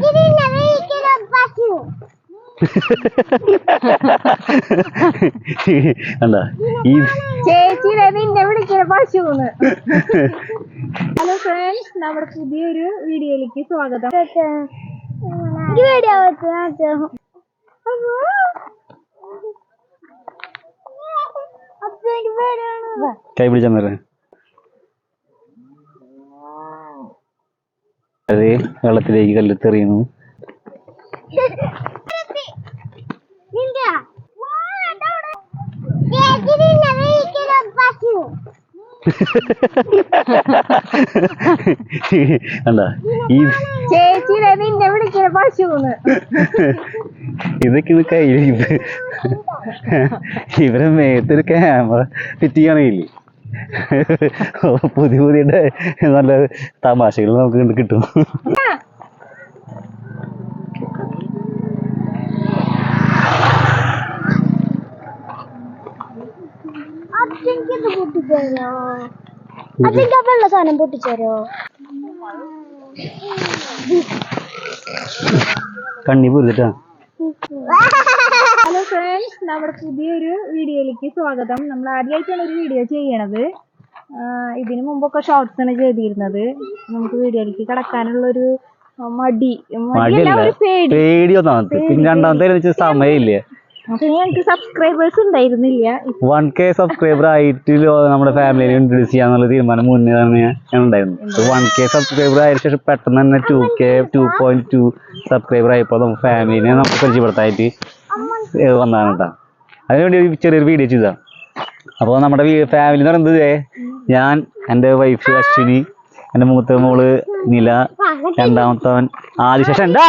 കണ്ടാ? ഈ ചേച്ചിനെ നിന്നെ വിളിക്കുന്ന പശുന്ന് ഹലോ ഫ്രണ്ട്സ് നമ്മുടെ പുതിയൊരു വീഡിയോയിലേക്ക് സ്വാഗതം. വീഡിയോ കൈ പിടിച്ചാൽ അതെ വെള്ളത്തിലേക്ക് കല്ലെത്തെറിയുന്നു. ഈ ഇതൊക്കെ കയ്യിൽ ഇത് ഇവരെ മേത്തൊരു ക്യാമറ ഫിറ്റ് ചെയ്യണേൽ പുതിയ പുതിയ നല്ല തമാശകൾ നമുക്ക് കിട്ടും. വെള്ള സാധനം പൊട്ടിച്ചേരോ? കണ്ണി ഫ്രണ്ട്സ് നമ്മുടെ പുതിയൊരു വീഡിയോയിലേക്ക് സ്വാഗതം. നമ്മൾ ആദ്യമായിട്ടാണ് ഒരു വീഡിയോ ചെയ്യണത്. ഇതിനു മുമ്പൊക്കെ ഷോർട്സ് ആണ് ചെയ്തിരുന്നത്. നമുക്ക് വീഡിയോയിലേക്ക് കടക്കാനുള്ളൊരു ഒരു മടി പേടി പിന്നെ രണ്ടാമത്തെ സമയമില്ല. ഞങ്ങൾക്ക് സബ്സ്ക്രൈബേഴ്സ് ഉണ്ടായിരുന്നില്ല. വൺ കെ സബ്സ്ക്രൈബർ ആയിട്ട് നമ്മുടെ ഫാമിലിനെ ഇൻട്രൊഡ്യൂസ് ചെയ്യാന്നുള്ള തീരുമാനം മുന്നേ തന്നെ ഞാൻ ഉണ്ടായിരുന്നു. വൺ കെ സബ്സ്ക്രൈബർ ആയ ശേഷം പെട്ടെന്ന് തന്നെ two K two point two subscriber ആയപ്പോൾ നമുക്ക് ഫാമിലിനെ നമുക്ക് പരിചയപ്പെടുത്താനായിട്ട് വന്നതാണ് കേട്ടോ അതിനുവേണ്ടി ഒരു ചെറിയൊരു വീഡിയോ ചെയ്താ അപ്പോൾ നമ്മുടെ ഫാമിലി എന്ന് പറയുന്നത് ഞാൻ എന്റെ വൈഫ് അശ്വിനി എന്റെ മൂത്ത മോൾ നില രണ്ടാമത്തവൻ ആദിശേഷൻ എന്താ?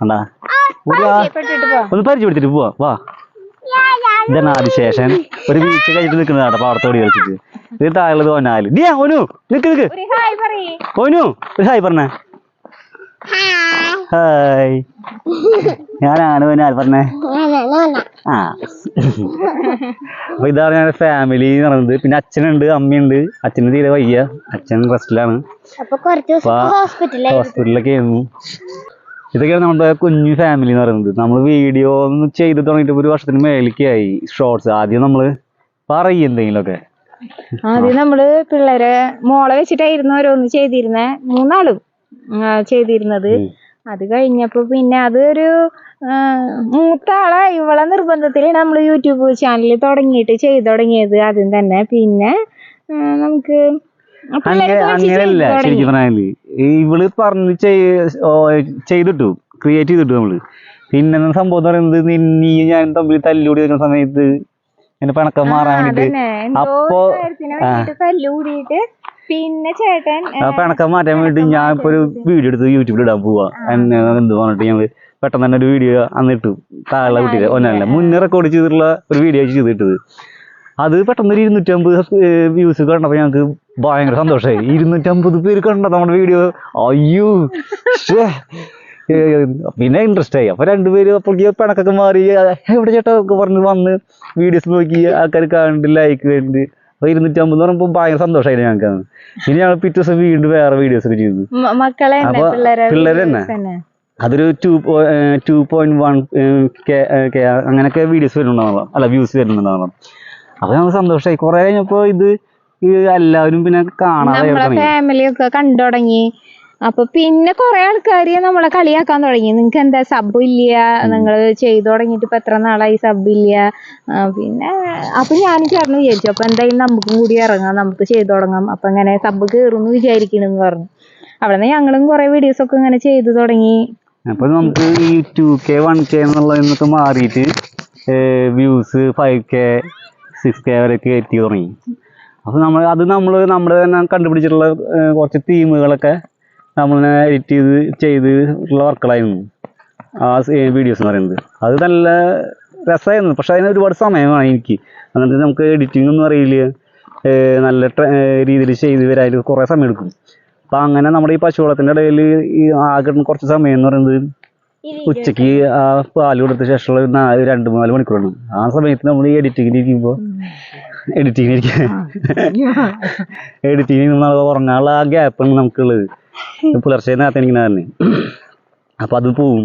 കണ്ടാ? ഒന്ന് പരിചയപ്പെടുത്തിട്ട് പോവാ. വാ. ഇതാണ് ആദിശേഷൻ. ഒരു വീഴ്ച കഴിഞ്ഞിട്ട് നിൽക്കുന്നത് കേട്ടോ പാടത്തോടി കളിച്ചിട്ട് ഇത് താഴെയുള്ളത് ഒനാല് ഡിയാ ഓനു നിക്ക് നിക്ക്. ഓനു ഒരു ഹായ് പറഞ്ഞേ. ഹായ്. ഞാനാണ് പിന്നെ പറഞ്ഞേ ആ. അപ്പൊ ഇതാണ് ഞാൻ ഫാമിലി എന്ന് പറയുന്നത്. പിന്നെ അച്ഛനുണ്ട് അമ്മയുണ്ട്. അച്ഛന് തീരെ വയ്യ. അച്ഛൻ റെസ്റ്റിലാണ്. ഹോസ്പിറ്റലിലൊക്കെ ആയിരുന്നു. ഇതൊക്കെയാണ് നമ്മുടെ കുഞ്ഞു ഫാമിലി എന്ന് പറയുന്നത്. നമ്മൾ വീഡിയോ ഒന്ന് ചെയ്ത് തുടങ്ങിയിട്ട് ഒരു വർഷത്തിന് മേലേക്കായി ഷോർട്സ് ആദ്യം നമ്മൾ പറയും എന്തെങ്കിലുമൊക്കെ. ആദ്യം നമ്മൾ പിള്ളേരെ മോളെ വെച്ചിട്ടായിരുന്നു ഓരോന്ന് ചെയ്തിരുന്നെ. മൂന്നാളും. ചെയ്തിരുന്നത്. അത് കഴിഞ്ഞപ്പോ പിന്നെ അതൊരു മൂത്ത ആളെ. ഇവളെ നിർബന്ധത്തിൽ നമ്മൾ യൂട്യൂബ് ചാനൽ തുടങ്ങിയിട്ട് ചെയ്തു തുടങ്ങിയത് ആദ്യം തന്നെ. പിന്നെ നമുക്ക് അങ്ങനെയല്ല ശരിക്കും പറഞ്ഞാൽ. ഇവൾ പറഞ്ഞ് ചെയ്- ചെയ്തിട്ടു. ക്രിയേറ്റ് ചെയ്തിട്ടു നമ്മൾ. പിന്നെ സംഭവം എന്ന് പറയുന്നത് നീ- ഞാൻ തമ്മിൽ തല്ലൂടി നിൽക്കുന്ന സമയത്ത് എന്റെ പണക്കം മാറാൻ വേണ്ടിട്ട്. അപ്പോ തല്ലുകൂടിയിട്ട് പിന്നെ ചേട്ടൻ പിണക്കം മാറ്റാൻ വേണ്ടി ഞാൻ ഇപ്പൊ ഒരു വീഡിയോ എടുത്ത് യൂട്യൂബിൽ ഇടാൻ പോവാ. എന്നെ എന്ത് പറഞ്ഞിട്ട് ഞങ്ങൾ പെട്ടെന്ന് തന്നെ ഒരു വീഡിയോ അന്ന് ഇട്ടു. താഴെ കുട്ടിയുടെ ഒന്നല്ല മുന്നേ റെക്കോർഡ് ചെയ്തിട്ടുള്ള ഒരു വീഡിയോ ചെയ്തിട്ടത് അത് പെട്ടെന്ന് ഒരു ഇരുന്നൂറ്റമ്പത് വ്യൂസ് കണ്ടപ്പോ ഞങ്ങൾക്ക് ഭയങ്കര സന്തോഷമായി ഇരുന്നൂറ്റമ്പത് പേര് കണ്ട നമ്മുടെ വീഡിയോ അയ്യോ. പിന്നെ ഇൻട്രസ്റ്റ് ആയി. അപ്പൊ രണ്ടുപേര് അപ്പോഴേക്ക് പിണക്കൊക്കെ മാറി. "ആ, എവിടെ ചേട്ടാ പറഞ്ഞ് വന്ന് വീഡിയോസ് നോക്കി ആൾക്കാർ കണ്ട് ലൈക്ക് വരുന്നുണ്ട് അപ്പൊ ഇരുന്നൂറ്റമ്പത് എന്ന് പറയുമ്പോൾ ഭയങ്കര സന്തോഷമായിരുന്നു ഞങ്ങൾക്ക് ഇനി ഞങ്ങൾ പിറ്റേ ദിവസം വീണ്ടും വേറെ വീഡിയോസ് ഒക്കെ ചെയ്തു. തന്നെ അപ്പൊ പിള്ളേരെ പിള്ളേര് തന്നെ. അതൊരു two two point one K അങ്ങനെയൊക്കെ വീഡിയോസ് വരുന്നുണ്ടാവുള്ളൂ അല്ല വ്യൂസ് വരുന്നുണ്ടാവുള്ളൂ അപ്പൊ ഞങ്ങൾ സന്തോഷമായി കുറെ കഴിഞ്ഞപ്പോ ഇത് എല്ലാവരും പിന്നെ കാണാതെ നമ്മളെ ഫാമിലി ഒക്കെ കണ്ടു തുടങ്ങി. അപ്പൊ പിന്നെ കുറെ ആൾക്കാര് നമ്മളെ കളിയാക്കാൻ തുടങ്ങി. നിങ്ങക്ക് എന്താ സബ് ഇല്ല? നിങ്ങൾ ചെയ്തു തുടങ്ങിയിട്ട് ഇപ്പൊ എത്ര നാളായി സബ് ഇല്ല? പിന്നെ അപ്പൊ ഞാൻ ചേർന്ന് വിചാരിച്ചു. അപ്പൊ എന്തായാലും നമുക്കും കൂടി ഇറങ്ങാം. നമുക്ക് ചെയ്തു തുടങ്ങാം. അപ്പൊ ഇങ്ങനെ സബ് കയറുന്നു വിചാരിക്കണെന്ന് പറഞ്ഞു. അവിടെ നിന്ന് ഞങ്ങളും കുറെ വീഡിയോസ് ഒക്കെ ഇങ്ങനെ ചെയ്തു തുടങ്ങി. അപ്പൊ നമുക്ക് ഈ ടു കെ വൺ കെ എന്നുള്ളതിന്നൊക്കെ മാറിയിട്ട് views five K six K വരെയൊക്കെ എത്തി തുടങ്ങി. അപ്പൊ നമ്മൾ അത് നമ്മൾ നമ്മുടെ തന്നെ കണ്ടുപിടിച്ചിട്ടുള്ള കുറച്ച് തീമുകളൊക്കെ നമ്മൾ എഡിറ്റ് ചെയ്ത് ചെയ്ത് ഉള്ള വർക്കുകളായിരുന്നു ആ വീഡിയോസ് എന്ന് പറയുന്നത്. അത് നല്ല രസമായിരുന്നു പക്ഷെ അതിന് ഒരുപാട് സമയമാണ് എനിക്ക്. എന്നിട്ട് നമുക്ക് എഡിറ്റിംഗ് ഒന്നും അറിയില്ല. നല്ല രീതിയിൽ ചെയ്ത് വരാൻ കുറേ സമയം എടുക്കും അപ്പം അങ്ങനെ നമ്മുടെ ഈ പശുവളത്തിന്റെ ഇടയിൽ ഈ ആകെ കുറച്ച് സമയം എന്ന് പറയുന്നത് ഉച്ചയ്ക്ക് ആ പാൽ കൊടുത്ത ശേഷമുള്ള നാല് രണ്ട് മൂന്നാൽ മണിക്കൂറാണ്. ആ സമയത്ത് നമ്മൾ ഈ എഡിറ്റിങ്ങിന് ഇരിക്കുമ്പോൾ എഡിറ്റിങ്ങിന് ഇരിക്കുക എഡിറ്റിങ്ങിൽ നിന്ന് ഉറങ്ങാനുള്ള ആ ഗ്യാപ്പാണ് നമുക്കുള്ളത്. പുലർച്ചെ നേരത്തെ എനിക്ക് തന്നെ അപ്പോൾ അത് പോവും.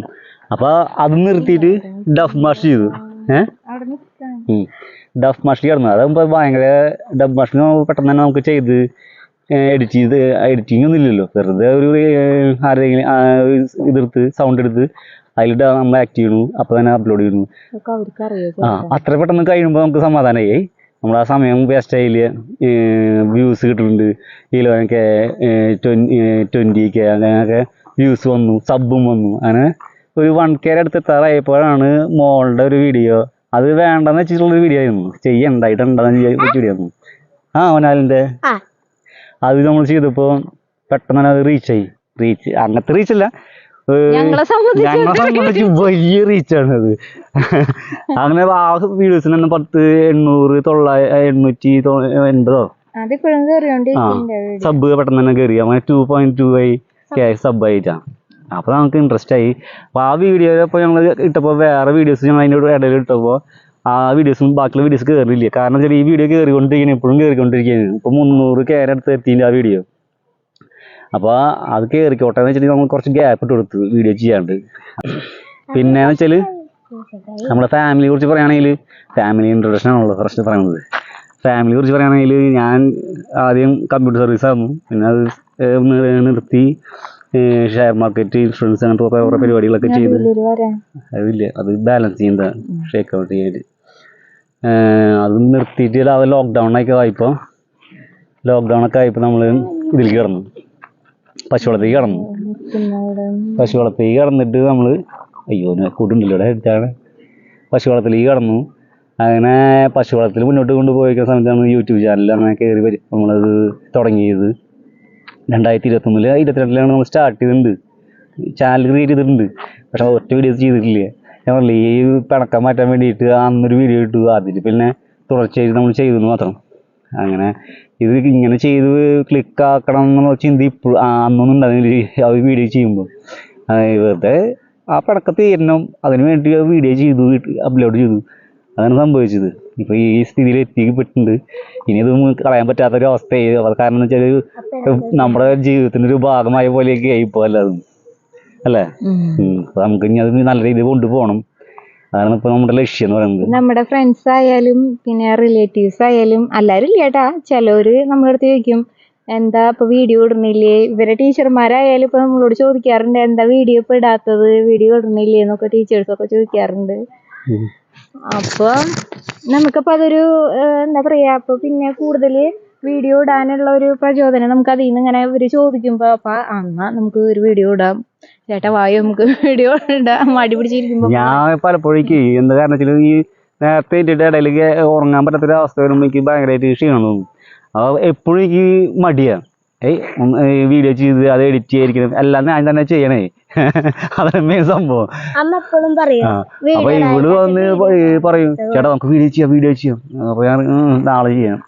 അപ്പോൾ അത് നിർത്തിയിട്ട് ഡഫ് മാഷ് ചെയ്തു. ഏഹ് ഡഫ് മാഷ് കിടന്നു. അതാകുമ്പോൾ ഭയങ്കര ഡഫ് മാഷ് പെട്ടെന്ന് തന്നെ നമുക്ക് ചെയ്ത് എഡിറ്റ് ചെയ്ത് എഡിറ്റിംഗ് ഒന്നും ഇല്ലല്ലോ. വെറുതെ ഒരു ആരെങ്കിലും ഇതെടുത്ത് സൗണ്ട് എടുത്ത് അതിൽ നമ്മൾ ആക്ട് ചെയ്യണു അപ്പോൾ തന്നെ അപ്ലോഡ് ചെയ്യുന്നു. ആ അത്ര പെട്ടെന്ന് കഴിയുമ്പോൾ നമുക്ക് സമാധാനമായി നമ്മൾ ആ സമയം വേസ്റ്റ് ആയില്ല? വ്യൂസ് കിട്ടുന്നുണ്ട് കിലോനൊക്കെ ട്വന്റി കെ അങ്ങനെയൊക്കെ വ്യൂസ് വന്നു സബും വന്നു. അങ്ങനെ ഒരു വൺ കെയുടെ അടുത്ത് എത്താറായപ്പോഴാണ് മോളുടെ ഒരു വീഡിയോ അത് വേണ്ടെന്ന് വെച്ചിട്ടുള്ളൊരു വീഡിയോ ആയിരുന്നു. ചെയ്യണ്ടായിട്ടുണ്ടെന്ന് വീഡിയോ ആയിരുന്നു. ആ ഒനാലിന്റെ ആ. അത് നമ്മൾ ചെയ്തപ്പോൾ പെട്ടെന്ന് തന്നെ അത് റീച്ചായി റീച്ച് അങ്ങനത്തെ റീച്ചല്ല ഞങ്ങളെ സംബന്ധിച്ച് വലിയ റീച്ചാണ് അത് അങ്ങനെ ആ വീഡിയോസിന് തന്നെ പത്ത് എണ്ണൂറ് തൊള്ളായിരം എണ്ണൂറ്റി എൺപതോ? സബ് പെട്ടെന്ന് തന്നെ കയറി അങ്ങനെ ടു പോയിന്റ് ടു ആയി സബ് ആയിട്ടാണ് അപ്പൊ നമുക്ക് ഇൻട്രസ്റ്റ് ആയി. അപ്പൊ ആ വീഡിയോ ഇപ്പൊ ഞങ്ങൾ ഇട്ടപ്പോ വേറെ വീഡിയോസ് ഞങ്ങൾ അതിന്റെ ഇടയിൽ ഇട്ടപ്പോ ആ വീഡിയോസും ബാക്കിയുള്ള വീഡിയോസ് കയറിയില്ല കാരണം ചെറിയ ഈ വീഡിയോ കയറിക്കൊണ്ടിരിക്കുകയാണ് ഇപ്പോഴും കയറിക്കൊണ്ടിരിക്കുകയാണ് ഇപ്പൊ മുന്നൂറ് കയറി അടുത്ത് എത്തിയില്ല ആ വീഡിയോ അപ്പോൾ അത് കയറിക്കോട്ടെ എന്ന് വെച്ചിട്ട് നമ്മൾ കുറച്ച് ഗ്യാപ്പ് ഇട്ട് കൊടുത്തു വീഡിയോ ചെയ്യാണ്ട്. പിന്നെ എന്ന് വെച്ചാൽ നമ്മളെ ഫാമിലിയെ കുറിച്ച് പറയുകയാണെങ്കിൽ ഫാമിലി ഇൻട്രൊഡക്ഷൻ ആണല്ലോ ഫസ്റ്റ് പറയുന്നത്. ഫാമിലിയെ കുറിച്ച് പറയുകയാണെങ്കിൽ ഞാൻ ആദ്യം കമ്പ്യൂട്ടർ സർവീസ് ആയിരുന്നു. പിന്നെ അത് നിർത്തി. ഷെയർ മാർക്കറ്റ് ഇൻഷുറൻസ് അങ്ങനത്തെ കുറേ കുറേ പരിപാടികളൊക്കെ ചെയ്ത്. അതില്ല അത് ബാലൻസ് ചെയ്യുന്നതാണ് ഷേക്ക് ഔട്ട് ചെയ്യാൻ അത് നിർത്തിയിട്ട് അത് ലോക്ക്ഡൗൺ ഒക്കെ ആയപ്പോൾ ലോക്ക്ഡൗൺ ഒക്കെ ആയപ്പോൾ നമ്മൾ ഇതിലേക്ക് കിടന്നു. പശുവളത്തേക്ക് കിടന്നു. പശു വളർത്തി കിടന്നിട്ട് നമ്മൾ അയ്യോ കൂടുണ്ടല്ലോ ഇവിടെ എടുത്താണ് ഈ കടന്നു. അങ്ങനെ പശു പശുവളത്തിൽ മുന്നോട്ട് കൊണ്ടുപോയിരിക്കുന്ന സമയത്താണ് യൂട്യൂബ് ചാനൽ അങ്ങനെ കയറി നമ്മളത് തുടങ്ങിയത്. രണ്ടായിരത്തി ഇരുപത്തൊന്നിൽ ഇരുപത്തിരണ്ടിലാണ് നമ്മൾ സ്റ്റാർട്ട് ചെയ്തിട്ടുണ്ട്. ചാനൽ ക്രിയേറ്റ് ചെയ്തിട്ടുണ്ട്. പക്ഷെ ഒറ്റ വീഡിയോസ് ചെയ്തിട്ടില്ല. ഞാൻ പറഞ്ഞില്ലേ ഈ പിണക്കം മാറ്റാൻ വേണ്ടിയിട്ട് അന്നൊരു വീഡിയോ ഇട്ടു. അതിൽ പിന്നെ തുടർച്ചയായിട്ട് നമ്മൾ ചെയ്തു മാത്രം. അങ്ങനെ ഇത് ഇങ്ങനെ ചെയ്ത് ക്ലിക്ക് ആക്കണം എന്നുള്ള ചിന്ത ഇപ്പോഴും അന്നൊന്നും ഉണ്ടായിരുന്നില്ല ആ വീഡിയോ ചെയ്യുമ്പോൾ വെറുതെ ആ പടക്ക തീരണം അതിന് വേണ്ടി വീഡിയോ ചെയ്തു അപ്ലോഡ് ചെയ്തു. അതാണ് സംഭവിച്ചത്. ഇപ്പോൾ ഈ സ്ഥിതിയിൽ എത്തിപ്പെട്ടിട്ടുണ്ട് ഇനി ഇത് കളയാൻ പറ്റാത്തൊരു അവസ്ഥയായി. അത് കാരണം എന്ന് വെച്ചാൽ നമ്മുടെ ജീവിതത്തിന്റെ ഒരു ഭാഗമായ പോലെയൊക്കെ ആയി ഇപ്പോൾ അല്ലാതും അല്ലേ? നമുക്ക് ഇനി അത് നല്ല രീതിയിൽ കൊണ്ടുപോകണം. അതാണ് ഇപ്പൊ നമ്മുടെ ലക്ഷ്യം എന്ന് പറയുന്നത്. നമ്മുടെ ഫ്രണ്ട്സ് ആയാലും പിന്നെ റിലേറ്റീവ്സ് ആയാലും എല്ലാവരും ഇല്ല കേട്ടാ ചിലവര് നമ്മുടെ അടുത്ത് ചോദിക്കും എന്താ ഇപ്പൊ വീഡിയോ ഇടുന്നില്ലേ? ഇവരെ ടീച്ചർമാരായാലും ഇപ്പൊ നമ്മളോട് ചോദിക്കാറുണ്ട് എന്താ വീഡിയോ ഇപ്പൊ ഇടാത്തത്? വീഡിയോ ഇടുന്നില്ലേ? എന്നൊക്കെ ടീച്ചേഴ്സ് ഒക്കെ ചോദിക്കാറുണ്ട്. അപ്പൊ നമുക്കപ്പോ അതൊരു എന്താ പറയാ അപ്പൊ പിന്നെ കൂടുതൽ വീഡിയോ ഇടാനുള്ള ഒരു പ്രചോദനം നമുക്ക് അതിൽ നിന്ന് ഇങ്ങനെ ഇവർ ചോദിക്കുമ്പോ അപ്പൊ എന്നാ നമുക്ക് ഒരു വീഡിയോ ഇടാം. ചേട്ടാ വായു നമുക്ക് വീഡിയോ ഇടാം. മടി പിടിച്ചിരിക്കുമ്പോ ഞാൻ പലപ്പോഴേക്കും എന്ത് കാരണം വെച്ചാൽ ഈ നേരത്തെ ഇട്ടിട്ട് ഇടയിൽ ഉറങ്ങാൻ പറ്റാത്തൊരു അവസ്ഥ വരുമ്പോൾ എനിക്ക് ഭയങ്കരമായിട്ട് ക്ഷീണം തോന്നും. അപ്പോൾ എപ്പോഴും എനിക്ക് മടിയാണ് ഏയ് വീഡിയോ ചെയ്ത് അത് എഡിറ്റ് ചെയ്യാതിരിക്കണം എല്ലാം ഞാൻ തന്നെ ചെയ്യണേ. അതന്നെ സംഭവം. അപ്പൊ ഇവൾ വന്ന് പറയും ചേട്ടാ നമുക്ക് വീഡിയോ ചെയ്യാം വീഡിയോ ചെയ്യാം. അപ്പൊ ഞാൻ നാളെ ചെയ്യാം.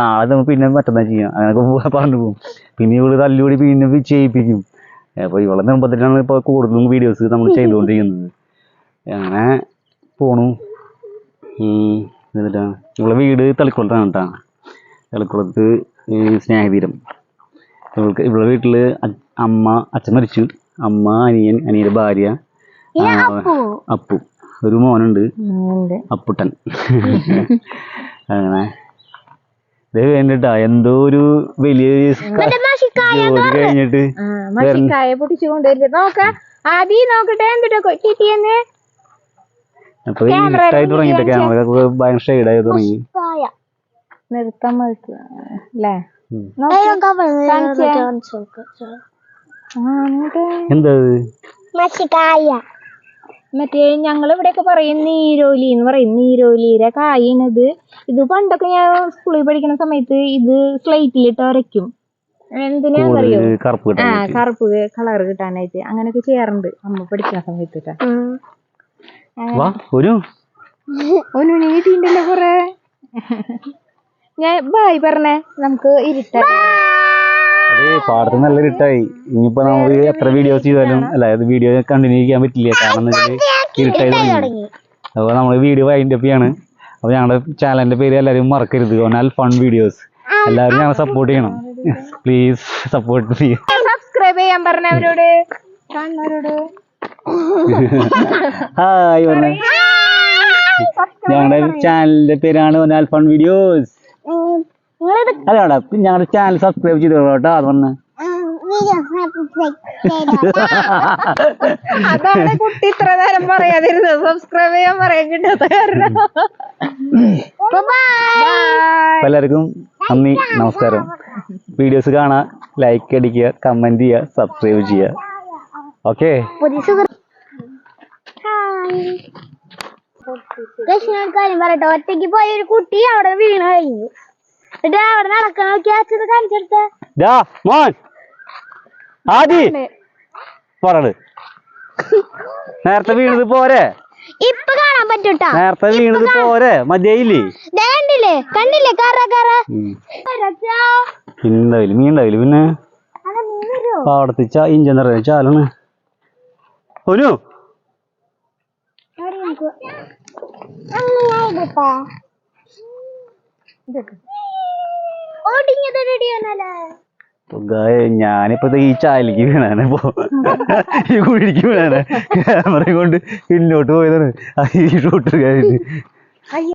നാളെ നമ്മൾ പിന്നെ മറ്റന്നാ ചെയ്യാം. അങ്ങനെയൊക്കെ പറഞ്ഞു പോകും. പിന്നെ ഇവൾ തല്ലുകൂടി പിന്നെ ചെയ്യിപ്പിക്കും. അപ്പൊ ഇവളെ നിർബന്ധത്തിലാണ് ഇപ്പൊ കൂടുതലും വീഡിയോസ് നമ്മൾ ചെയ്തുകൊണ്ടിരിക്കുന്നത്. അങ്ങനെ പോണു. എന്നിട്ടാ ഇവളെ വീട് തളിക്കുളത്താണ് കേട്ടാ തളിക്കുളത്ത് സ്നേഹതീരം. ഇവൾക്ക് ഇവളുടെ വീട്ടിൽ അമ്മ അച്ഛൻ മരിച്ചു. അമ്മ അനിയൻ അനിയന്റെ ഭാര്യ അപ്പു. ഒരു മോനുണ്ട്. അപ്പുട്ടൻ. അങ്ങനെ. ഇത് കഴിഞ്ഞിട്ടാ എന്തോ ഒരു വലിയ ജോലി കഴിഞ്ഞിട്ട് ആ, മഷിക്കായ പൊട്ടിച്ചു കൊണ്ടുവരുന്നത്. നോക്ക ആദി നോക്കട്ടെ എന്തിട്ടാ കിട്ടിയെന്ന്? അപ്പൊ ഇഷ്ടായി തുടങ്ങിട്ട് ക്യാമറ ഭയങ്കര ഷെയ്ഡായി തുടങ്ങി. അല്ലേ? ഉം. എന്താ മറ്റേ ഞങ്ങൾ ഇവിടെയൊക്കെ പറയും നീരോലി എന്ന് പറയും. നീരോലിയുടെ കായണത്. ഇത് പണ്ടൊക്കെ ഞാൻ സ്കൂളിൽ പഠിക്കുന്ന സമയത്ത് ഇത് സ്ലൈറ്റിലിട്ട് വരയ്ക്കും എന്തിനാ ആ കറുപ്പ് കളർ കിട്ടാനായിട്ട്. അങ്ങനെയൊക്കെ ചെയ്യാറുണ്ട്. അമ്മ പഠിക്കുന്ന സമയത്ത് ഒരു. കൊറേ. ഞാൻ ബായ് പറഞ്ഞേ. നമുക്ക് ഇരുട്ടാ. അതെ പാടത്ത് നല്ല ഇരുട്ടായി. ഇനിയിപ്പോ നമുക്ക് എത്ര വീഡിയോസ് ചെയ്താലും അല്ല വീഡിയോ കണ്ടിന്യൂ ചെയ്യാൻ പറ്റില്ല. കാരണം ഇരുട്ടായി തുടങ്ങി. അപ്പോൾ നമ്മൾ വീഡിയോ വൈൻഡ് അപ്പ് ചെയ്യാണ്. അപ്പോൾ ഞങ്ങളുടെ ചാനലിന്റെ പേര് എല്ലാവരും മറക്കരുത്. ഓനാൽ ഫൺ വീഡിയോസ് എല്ലാവരും ഞങ്ങളെ സപ്പോർട്ട് ചെയ്യണം. പ്ലീസ് സപ്പോർട്ട് ചെയ്യും സബ്സ്ക്രൈബ് ചെയ്യാൻ പറഞ്ഞവരോട്. കാണുന്നവരോട്. ഹായ് പറഞ്ഞേ ഞങ്ങളുടെ ചാനലിന്റെ പേരാണ് ഒനാൽഫൺ വീഡിയോസ് അല്ലാടാ ഞങ്ങളുടെ ചാനൽ സബ്സ്ക്രൈബ് ചെയ്ത് കേട്ടോ അത് പറഞ്ഞ. അതാണ് കുട്ടി ഇത്ര നേരം പറയാതിരുന്നത്. സബ്സ്ക്രൈബ് ചെയ്യാൻ പറയാൻ കിട്ടാത്ത കാരണം. എല്ലാവർക്കും നന്ദി നമസ്കാരം. വീഡിയോസ് കാണാ ലൈക്ക് അടിക്കുക കമന്റ് ചെയ്യുക സബ്സ്ക്രൈബ് ചെയ്യുക. ഓക്കെ കാര്യം പറയട്ടെ ഒറ്റയ്ക്ക് പോയ ഒരു കുട്ടി അവിടെ വീണ് കഴിഞ്ഞു. മോൻ. ആദി. പറട് നേരത്തെ വീണത് പോരെ? ഇപ്പൊ കാണാൻ പറ്റൂട്ടാ. നേരത്തെ വീണത് പോരെ? മതിയായില്ലേ? കണ്ടില്ലേ? കണ്ടില്ലേ? കറ കറ. ഉണ്ടാവില്ല മീൻ ഉണ്ടാവില്ല പിന്നെ പാടത്തിച്ച ഇഞ്ചൻ നിറയെ ചാലാണ്. ഒരു ഗായ ഞാനിപ്പോ ഈ ചാലിക്ക് വീണാണ്. ഇപ്പോ ഈ കുഴിക്ക് വീണാണ്. ക്യാമറ കൊണ്ട് പിന്നോട്ട് പോയതാണ്. ഈ ഷൂട്ട് കഴിഞ്ഞ്